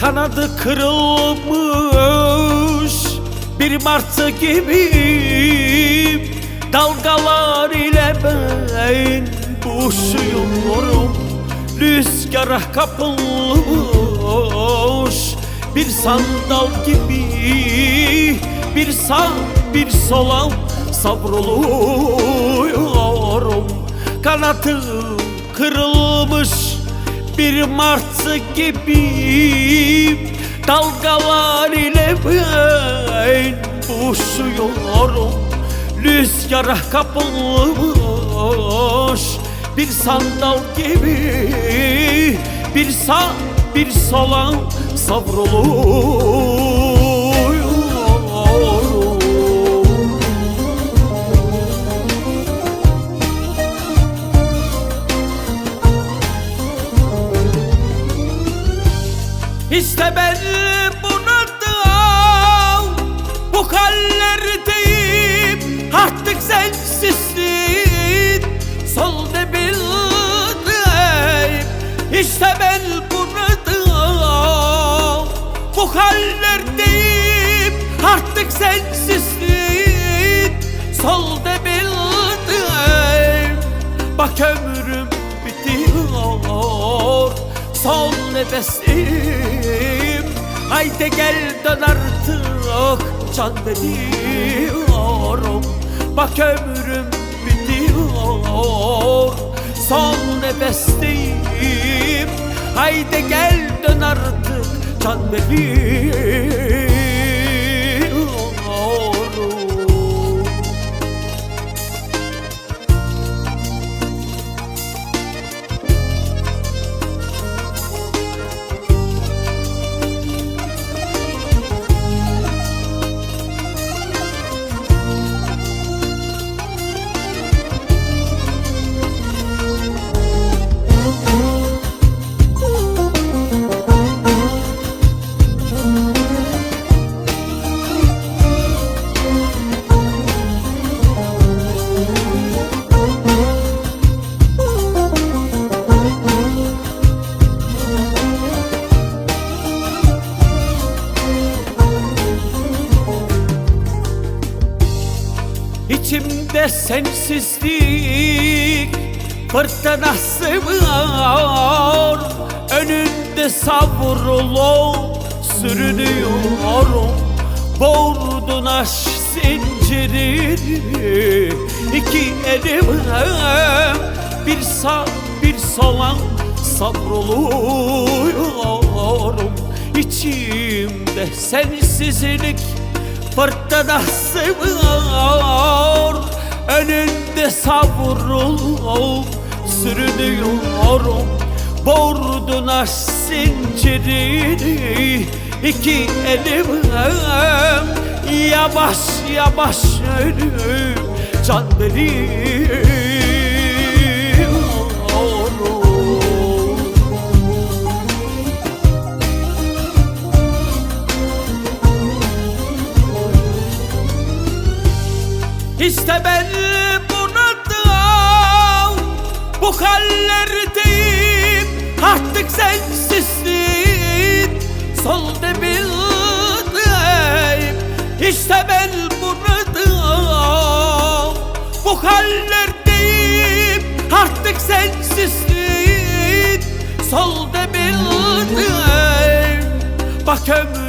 Kanadı kırılmış bir martı gibi. Dalgalar ile ben boğuşuyorum Rüzgara kapılmış. Bir sandal gibi Bir sağ bir sola savruluyorum. Kanadı kırılmış bir martı gibi. Dalgalar ile ben boğuşuyorum Rüzgara kapılmış bir sandal gibi. Bir sağ bir sola savruluyorum İşte ben bunadım Bu hallerdeyim. Artık sensizliğin Solda bildim İşte ben bunadım Bu hallerdeyim. Artık sensizliğin Solda bildim Bak ömrüm bitiyor. Son nefesim Haydi gel dön artık. Can veriyorum. Bak ömrüm bitiyor. Son nefesteyim. Haydi gel dön artık. Can veriyorum İçimde sensizlik fırtınası var Önünde savrulup sürünüyorum. Boğurdun aşk zincirini iki elimle Bir sağ bir sola savruluyorum. İçimde sensizlik fırtınası var. Önünde savrulup sürünüyorum. Boğurdun aşk zincirini iki elimle Yavaş yavaş ölüm can veriyorum İşte ben bunadım Bu hallerdeyim. Artık sensizliğin Solda bildim İşte ben bunadım Bu hallerdeyim. Artık sensizliğin Solda bildim Bak ömrüm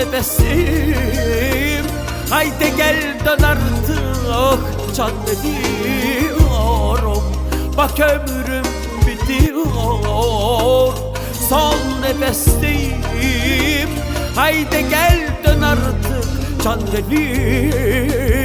Son nefesim. Haydi gel dön artık Can veriyorum Bak ömrüm bitiyor Son nefesteyim Haydi gel dön artık Can veriyorum